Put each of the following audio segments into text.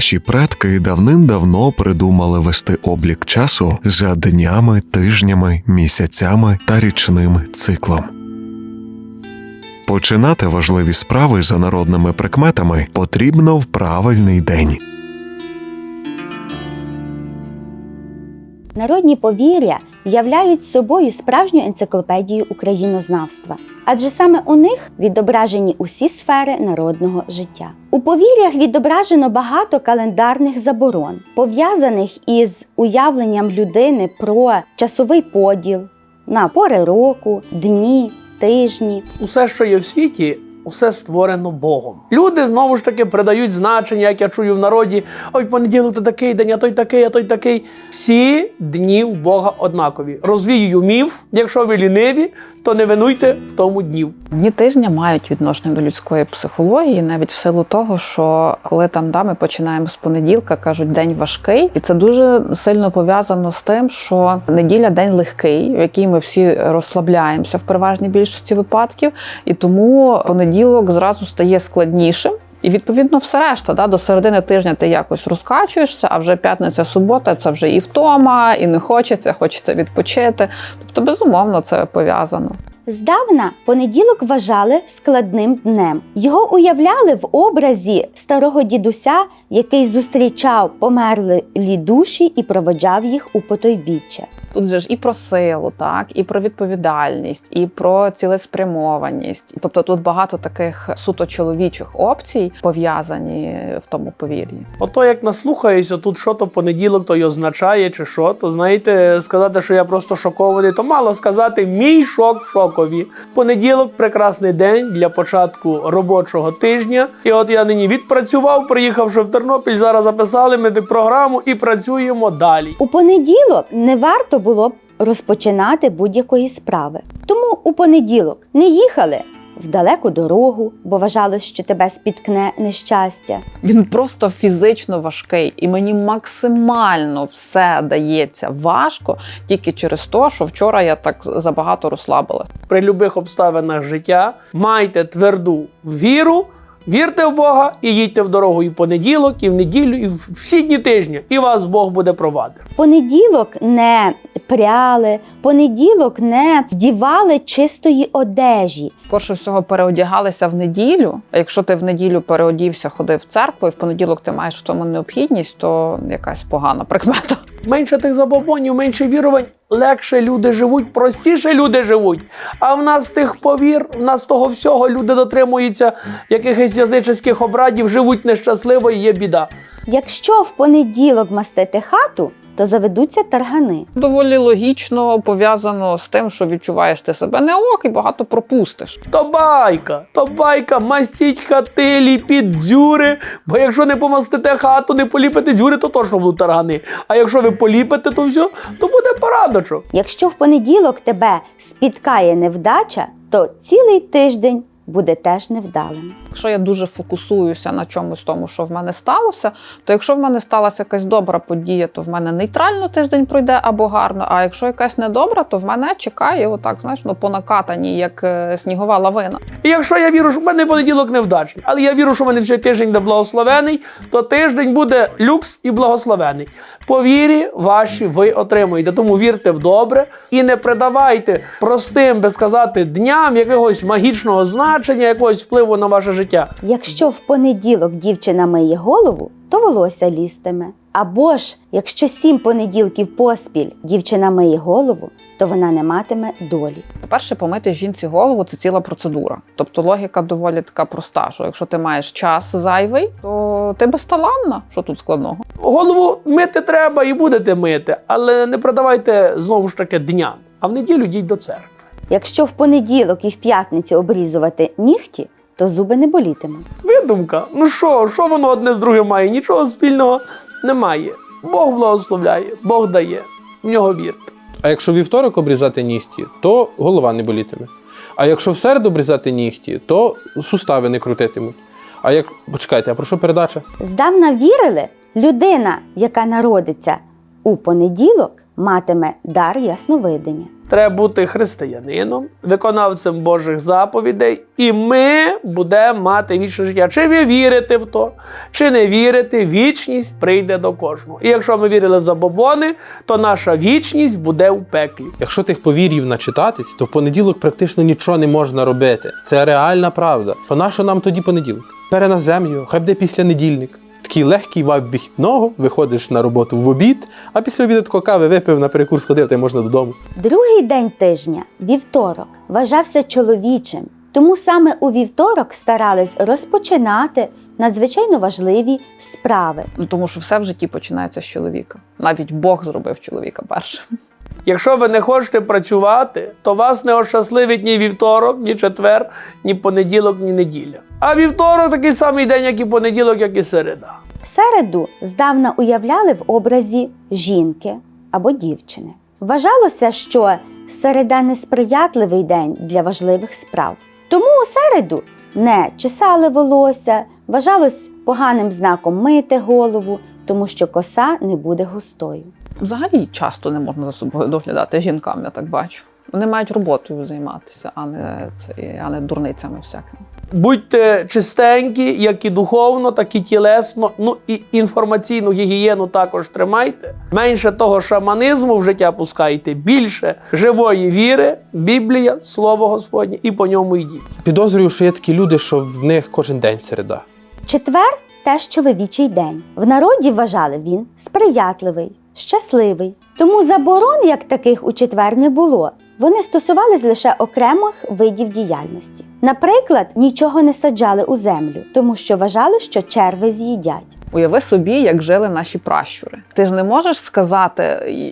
Наші предки давним-давно придумали вести облік часу за днями, тижнями, місяцями та річним циклом. Починати важливі справи за народними прикметами потрібно в правильний день. Народні повір'я являють собою справжню енциклопедію українознавства, адже саме у них відображені усі сфери народного життя. У повір'ях відображено багато календарних заборон, пов'язаних із уявленням людини про часовий поділ на пори року, дні, тижні. Усе, що є в світі, усе створено Богом. Люди знову ж таки придають значення, як я чую в народі. Ой, понеділок то такий день, а той такий, а той такий. Всі дні в Бога однакові. Розвіюю міф. Якщо ви ліниві, то не винуйте в тому днів. Дні тижня мають відношення до людської психології, навіть в силу того, що коли там да, ми починаємо з понеділка, кажуть, день важкий, і це дуже сильно пов'язано з тим, що неділя день легкий, в який ми всі розслабляємося в переважній більшості випадків, і тому понеділок зразу стає складнішим. І відповідно все решта, да, до середини тижня ти якось розкачуєшся, а вже п'ятниця, субота це вже і втома, і не хочеться, хочеться відпочити. Тобто, безумовно, це пов'язано. Здавна понеділок вважали складним днем. Його уявляли в образі старого дідуся, який зустрічав померлі душі і проводжав їх у потойбіччя. Тут же ж і про силу, так, і про відповідальність, і про цілеспрямованість. Тобто тут багато таких суто чоловічих опцій пов'язані в тому повір'ї. Ото як наслухаюся, тут що то понеділок то й означає, чи що, то знаєте, сказати, що я просто шокований, то мало сказати мій шок в шокові. Понеділок прекрасний день для початку робочого тижня. І от я нині відпрацював, приїхавши в Тернопіль, зараз записали медипрограму і працюємо далі. У понеділок не варто було б розпочинати будь-якої справи. Тому у понеділок не їхали в далеку дорогу, бо вважалось, що тебе спіткне нещастя. Він просто фізично важкий, і мені максимально все дається важко тільки через те, що вчора я так забагато розслабилась. При любих обставинах життя майте тверду віру. Вірте в Бога і їдьте в дорогу і в понеділок, і в неділю, і в всі дні тижня, і вас Бог буде провадити. Понеділок не пряли, понеділок не вдівали чистої одежі. Скорше всього переодягалися в неділю. А якщо ти в неділю переодівся, ходив в церкву, і в понеділок ти маєш в цьому необхідність, то якась погана прикмета. Менше тих забобонів, менше вірувань, легше люди живуть, простіше люди живуть. А в нас тих повір, в нас того всього люди дотримуються якихось язичних обрадів, живуть нещасливо і є біда. Якщо в понеділок мастити хату, то заведуться таргани. Доволі логічно пов'язано з тим, що відчуваєш ти себе не ок і багато пропустиш. То байка, то байка, мастіть хати, ліпіть дзюри. Бо якщо не помастите хату, не поліпите дзюри, то точно будуть таргани. А якщо ви поліпите, то все, то буде порадочок. Якщо в понеділок тебе спіткає невдача, то цілий тиждень буде теж невдалим. Якщо я дуже фокусуюся на чомусь тому, що в мене сталося, то якщо в мене сталася якась добра подія, то в мене нейтрально тиждень пройде або гарно. А якщо якась недобра, то в мене чекає отак, знаєш, ну по накатанні, як е, снігова лавина. І якщо я вірю, що в мене понеділок невдачний, але я вірю, що в мене все тиждень буде благословений, то тиждень буде люкс і благословений. По вірі ваші ви отримуєте. Тому вірте в добре і не придавайте простим, би сказати, дням якогось магічного значення, якогось впливу на ваше життя. Якщо в понеділок дівчина миє голову, то волосся лістиме. Або ж, якщо сім понеділків поспіль дівчина миє голову, то вона не матиме долі. По-перше, помити жінці голову це ціла процедура. Тобто логіка доволі така проста, що якщо ти маєш час зайвий, то ти безталанна. Що тут складного? Голову мити треба і будете мити, але не продавайте знову ж таки дням. А в неділю йдіть до церкви. Якщо в понеділок і в п'ятницю обрізувати нігті, то зуби не болітимуть. Видумка. Ну що, що воно одне з другим має? Нічого спільного немає. Бог благословляє, Бог дає. В нього вірте. А якщо вівторок обрізати нігті, то голова не болітиме. А якщо в середу обрізати нігті, то сустави не крутитимуть. А як почекайте, а про що передача? Здавна вірили, людина, яка народиться у понеділок, матиме дар ясновидення. Треба бути християнином, виконавцем Божих заповідей, і ми будемо мати вічне життя. Чи ви вірите в то, чи не вірите, вічність прийде до кожного. І якщо ми вірили в забобони, то наша вічність буде в пеклі. Якщо тих повір'їв начитатись, то в понеділок практично нічого не можна робити. Це реальна правда. То нащо нам тоді понеділок? Переназвемо його, хай буде після недільник. Такий легкий вайб вихідного, виходиш на роботу в обід, а після обіду тако кави випив, на перекур сходив, та й можна додому. Другий день тижня, вівторок, вважався чоловічим. Тому саме у вівторок старались розпочинати надзвичайно важливі справи. Ну, тому що все в житті починається з чоловіка. Навіть Бог зробив чоловіка першим. Якщо ви не хочете працювати, то вас не ощасливить ні вівторок, ні четвер, ні понеділок, ні неділя. А вівторок такий самий день, як і понеділок, як і середа. Середу здавна уявляли в образі жінки або дівчини. Вважалося, що середа несприятливий день для важливих справ. Тому у середу не чесали волосся, вважалось поганим знаком мити голову, тому що коса не буде густою. Взагалі часто не можна за собою доглядати жінкам, я так бачу. Вони мають роботою займатися, а не це, а не дурницями всякими. Будьте чистенькі, як і духовно, так і тілесно. Ну і інформаційну гігієну також тримайте. Менше того шаманізму в життя пускайте, більше живої віри, Біблія, Слово Господнє, і по ньому йдіть. Підозрюю, що є такі люди, що в них кожен день середа. Четвер теж чоловічий день. В народі вважали він сприятливий, щасливий. Тому заборон як таких у четвер не було. Вони стосувались лише окремих видів діяльності. Наприклад, нічого не саджали у землю, тому що вважали, що черви з'їдять. Уяви собі, як жили наші пращури. Ти ж не можеш сказати,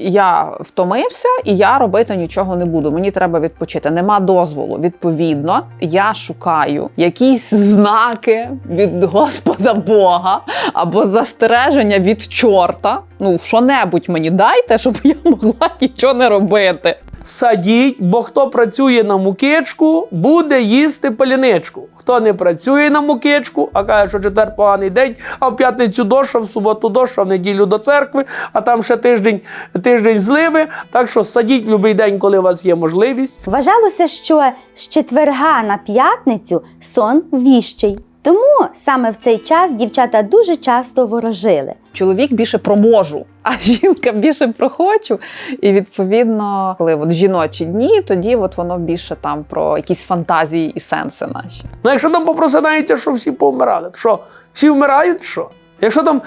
я втомився і я робити нічого не буду. Мені треба відпочити. Нема дозволу. Відповідно, я шукаю якісь знаки від Господа Бога або застереження від чорта. Ну, що-небудь мені дайте, щоб я могла нічого не робити. Садіть, бо хто працює на мукичку, буде їсти паліничку. Хто не працює на мукичку, а каже, що четвер поганий день, а в п'ятницю дощ, а в суботу дощ, а в неділю до церкви, а там ще тиждень, тиждень зливи. Так що садіть в будь-який день, коли у вас є можливість. Вважалося, що з четверга на п'ятницю сон віщий. Тому саме в цей час дівчата дуже часто ворожили. Чоловік більше про можу, а жінка більше про хочу. І відповідно, коли от жіночі дні, тоді от воно більше там про якісь фантазії і сенси наші. Ну, якщо там попросинається, що всі повмирали, то що, всі вмирають, що? Якщо там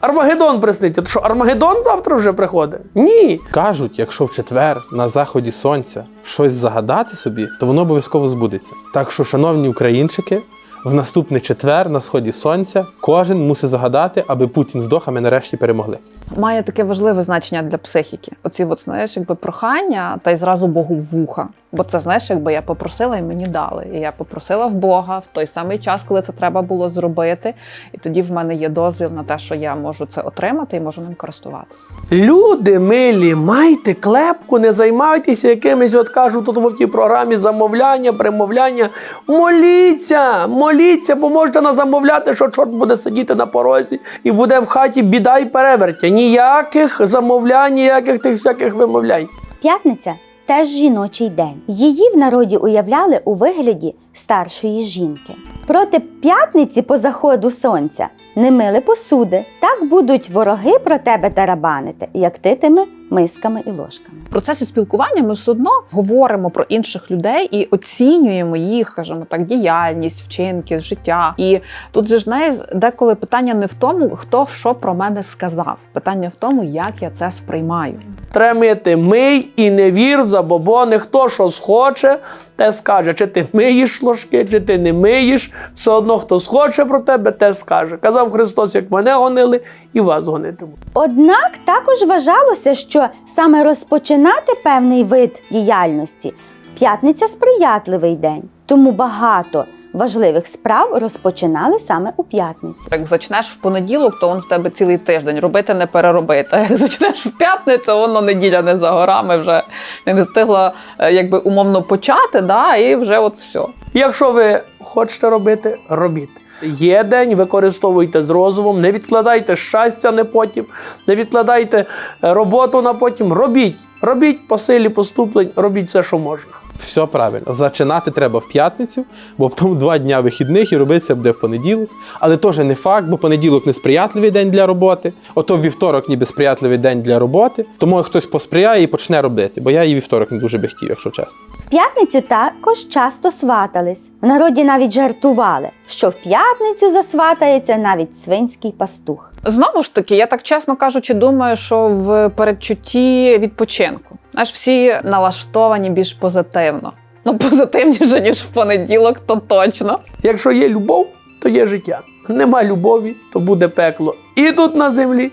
Армагеддон присниться, то що Армагеддон завтра вже приходить? Ні. Кажуть, якщо в четвер на заході сонця щось загадати собі, то воно обов'язково збудеться. Так що, шановні українчики, в наступний четвер на сході сонця кожен мусить загадати, аби Путін здох, а нарешті перемогли. Має таке важливе значення для психіки. Оці, от, знаєш, якби прохання та й зразу Богу в вуха. Бо це знаєш, якби я попросила і мені дали. І я попросила в Бога в той самий час, коли це треба було зробити. І тоді в мене є дозвіл на те, що я можу це отримати і можу ним користуватися. Люди милі, майте клепку, не займайтеся якимись, от кажуть тут в тій програмі замовляння, примовляння. Моліться, моліться, бо можете на замовляти, що чорт буде сидіти на порозі і буде в хаті біда і перевертя. Ніяких замовлянь, ніяких тих всяких вимовлянь. П'ятниця теж жіночий день. Її в народі уявляли у вигляді старшої жінки. Проти п'ятниці по заходу сонця не мили посуди. Так будуть вороги про тебе тарабанити, як ти тими мисками і ложками. В процесі спілкування ми все одно говоримо про інших людей і оцінюємо їх, скажімо так, діяльність, вчинки, життя. І тут же ж знаєш, деколи питання не в тому, хто що про мене сказав. Питання в тому, як я це сприймаю. Тремити мий і не вір забобони. Хто що схоче, те скаже. Чи ти миєш ложки, чи ти не миєш. Все одно, хто схоче про тебе, те скаже. Казав Христос, як мене гонили, і вас гонитимуть. Однак також вважалося, що саме розпочинати певний вид діяльності п'ятниця сприятливий день, тому багато важливих справ розпочинали саме у п'ятницю. Як зачнеш в понеділок, то он в тебе цілий тиждень робити не переробити. А як зачнеш в п'ятницю, воно неділя не за горами вже не встигла е, якби умовно почати, да, і вже от все. Якщо ви хочете робити, робіть. Є день, використовуйте з розумом, не відкладайте щастя не потім, не відкладайте е, роботу на потім. Робіть, робіть по силі поступлень, робіть все, що можна. Все правильно. Зачинати треба в п'ятницю, бо потім два дня вихідних і робитися буде в понеділок. Але теж не факт, бо понеділок несприятливий день для роботи. Ото вівторок ніби сприятливий день для роботи. Тому хтось посприяє і почне робити. Бо я і вівторок не дуже би хотів, якщо чесно. В п'ятницю також часто сватались. В народі навіть жартували, що в п'ятницю засватається навіть свинський пастух. Знову ж таки, я так чесно кажучи, думаю, що в передчутті відпочинку. Аж всі налаштовані більш позитивно. Ну, позитивніше, ніж в понеділок, то точно. Якщо є любов, то є життя. Нема любові, то буде пекло і тут на землі,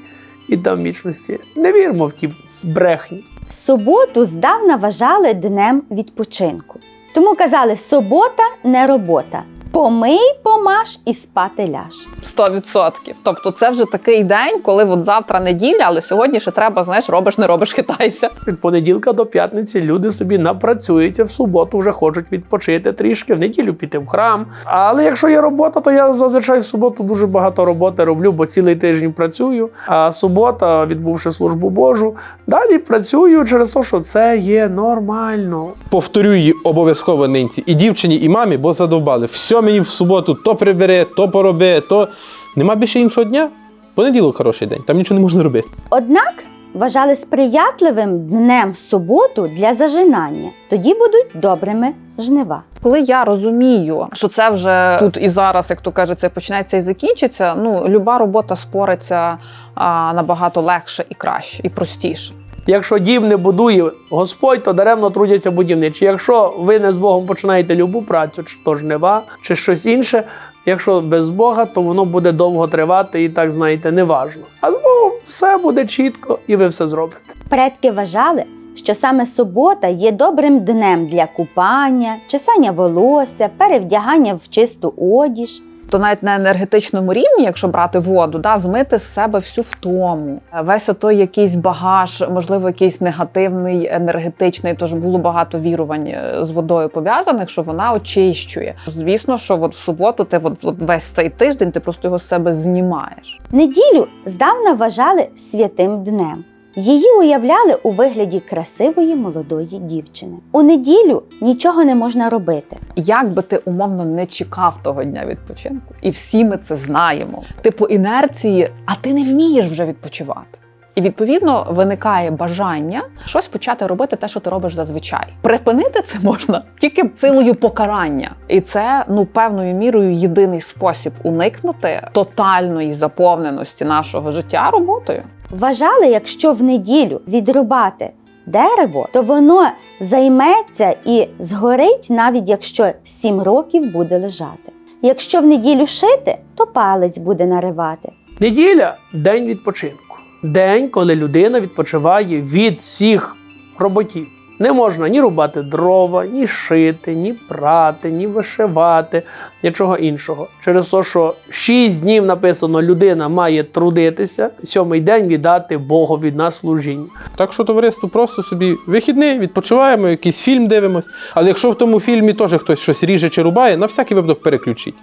і там в вічності. Не вірмо в ті брехні. Суботу здавна вважали днем відпочинку. Тому казали: субота не робота. Помий, помаш і спати ляж. 100%. Тобто, це вже такий день, коли от завтра неділя, але сьогодні ще треба, знаєш, робиш, не робиш, хитайся. Від понеділка до п'ятниці люди собі напрацюються в суботу, вже хочуть відпочити трішки, в неділю піти в храм. Але якщо є робота, то я зазвичай в суботу дуже багато роботи роблю, бо цілий тиждень працюю. А субота, відбувши службу Божу, далі працюю через те, що це є нормально. Повторю її обов'язково нинці і дівчині, і мамі, бо задовбали. Все мені в суботу то прибери, то пороби, то нема більше іншого дня. Понеділок хороший день, там нічого не можна робити. Однак вважали сприятливим днем суботу для зажинання. Тоді будуть добрими жнива. Коли я розумію, що це вже тут і зараз, як то кажеться, почнеться і закінчиться. Ну, люба робота спориться а, набагато легше і краще, і простіше. Якщо дім не будує Господь, то даремно трудяться будівничі. Якщо ви не з Богом починаєте любу працю, чи то жнива, чи щось інше. Якщо без Бога, то воно буде довго тривати і так знаєте, неважно. А з Богом все буде чітко, і ви все зробите. Предки вважали, що саме субота є добрим днем для купання, чесання волосся, перевдягання в чисту одіж. То навіть на енергетичному рівні, якщо брати воду, да, змити з себе всю втому, весь отой якийсь багаж, можливо, якийсь негативний, енергетичний. Тож було багато вірувань е, з водою пов'язаних, що вона очищує. Звісно, що от в суботу ти от, от весь цей тиждень ти просто його з себе знімаєш. Неділю здавна вважали святим днем. Її уявляли у вигляді красивої молодої дівчини. У неділю нічого не можна робити. Як би ти умовно не чекав того дня відпочинку, і всі ми це знаємо. Ти по інерції, а ти не вмієш вже відпочивати. І відповідно виникає бажання щось почати робити, те, що ти робиш зазвичай. Припинити це можна тільки силою покарання, і це ну певною мірою єдиний спосіб уникнути тотальної заповненості нашого життя роботою. Вважали, якщо в неділю відрубати дерево, то воно займеться і згорить, навіть якщо сім років буде лежати. Якщо в неділю шити, то палець буде наривати. Неділя день відпочинку. День, коли людина відпочиває від всіх роботів. Не можна ні рубати дрова, ні шити, ні прати, ні вишивати, нічого іншого. Через те, що шість днів написано, людина має трудитися, сьомий день віддати Богові на служіння. Так що товариство просто собі вихідний, відпочиваємо, якийсь фільм дивимось. Але якщо в тому фільмі теж хтось щось ріже чи рубає, на всякий випадок переключіть.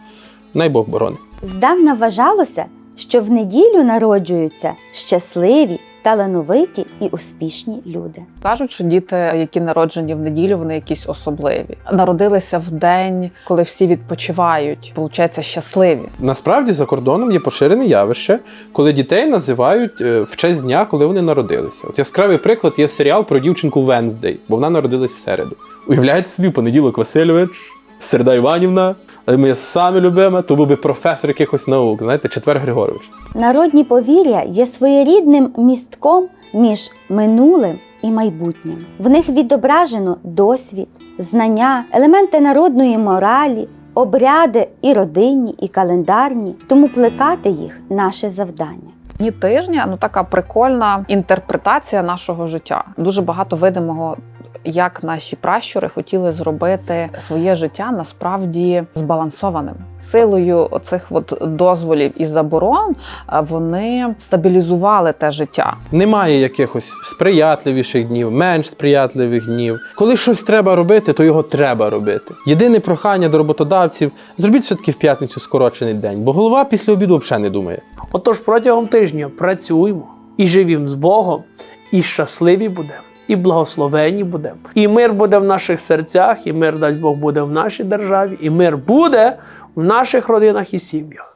Най Бог борони. Здавна вважалося, що в неділю народжуються щасливі, талановиті і успішні люди. Кажуть, що діти, які народжені в неділю, вони якісь особливі. Народилися в день, коли всі відпочивають, получаються щасливі. Насправді за кордоном є поширене явище, коли дітей називають е, в честь дня, коли вони народилися. От яскравий приклад є серіал про дівчинку Венздей, бо вона народилась в середу. Уявляєте собі, понеділок Васильович, середа Іванівна, моє саме любиме, то був би професор якихось наук, знаєте, четвер Григорович. Народні повір'я є своєрідним містком між минулим і майбутнім. В них відображено досвід, знання, елементи народної моралі, обряди і родинні, і календарні, тому плекати їх наше завдання. Дні тижня ну така прикольна інтерпретація нашого життя. Дуже багато видимого як наші пращури хотіли зробити своє життя насправді збалансованим. Силою оцих от дозволів і заборон вони стабілізували те життя. Немає якихось сприятливіших днів, менш сприятливих днів. Коли щось треба робити, то його треба робити. Єдине прохання до роботодавців зробіть все-таки в п'ятницю скорочений день, бо голова після обіду взагалі не думає. Отож протягом тижня працюємо і живім з Богом, і щасливі будемо, і благословені будемо. І мир буде в наших серцях, і мир дасть Бог буде в нашій державі, і мир буде в наших родинах і сім'ях.